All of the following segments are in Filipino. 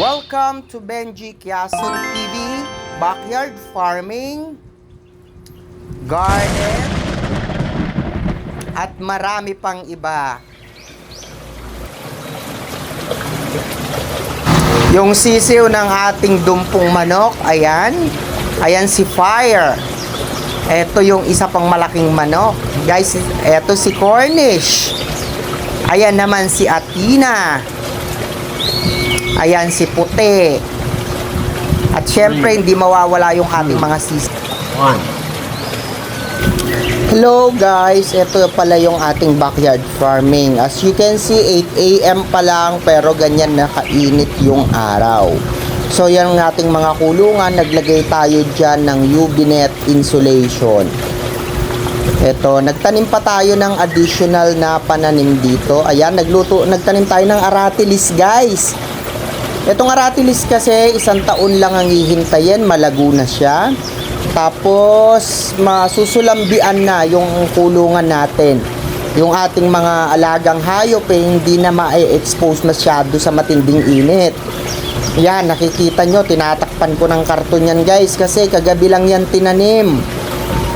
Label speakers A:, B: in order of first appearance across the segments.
A: Welcome to Benji Kiason TV, Backyard Farming, Garden, at marami pang iba. Yung sisiw ng ating dumpong manok, ayan. Ayan si Fire. Ito yung isa pang malaking manok. Guys, ito si Cornish. Ayan naman si Athena. Ayan si Puti. At syempre, hindi mawawala yung ating mga.
B: One.
A: Hello guys, ito pala yung ating backyard farming. As you can see, 8 a.m. pa lang pero ganyan nakainit yung araw. So yan ang ating mga kulungan, naglagay tayo dyan ng UV net insulation. Ito, nagtanim pa tayo ng additional na pananim dito. Ayan, nagluto, nagtanim tayo ng aratilis guys. Itong aratilis kasi isang taon lang ang hihintayin, malago na siya. Tapos masusulambian na yung kulungan natin. Yung ating mga alagang hayop eh, hindi na ma-expose masyado sa matinding init. Yan, nakikita nyo, tinatakpan ko ng karton yan guys kasi kagabi lang yan tinanim.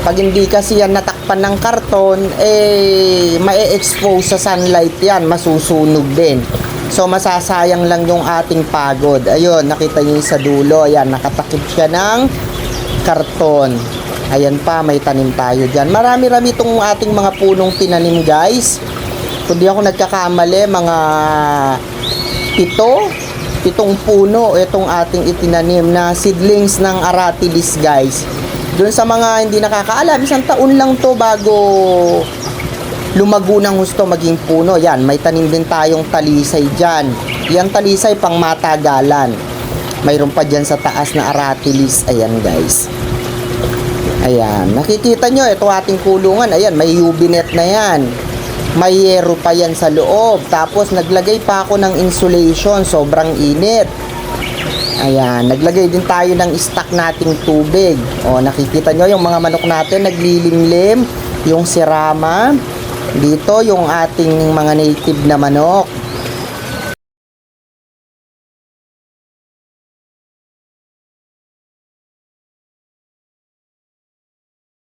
A: Pag hindi kasi yan natakpan ng karton, eh, ma-expose sa sunlight yan, masusunog din. So, masasayang lang yung ating pagod. Ayun, nakita nyo sa dulo. Ayan, nakatakip siya ng karton. Ayan pa, may tanim tayo dyan. Marami-rami itong ating mga punong tinanim, guys. Kung di ako nagkakamali, mga pito, pitong puno itong ating itinanim na seedlings ng aratilis, guys. Doon sa mga hindi nakakaalam, isang taon lang to bago lumago ng gusto maging puno. Yan, may tanim din tayong talisay dyan. Yan talisay pang matagalan. Mayroon pa dyan sa taas na aratilis. Ayan guys. Ayan, nakikita nyo, ito ating kulungan. Ayan, may UV net na yan. May yero pa yan sa loob. Tapos naglagay pa ako ng insulation. Sobrang init. Ayan, naglagay din tayo ng stock nating tubig. O, nakikita nyo yung mga manok natin naglilimlim. Yung sirama. Dito, yung ating mga native na manok.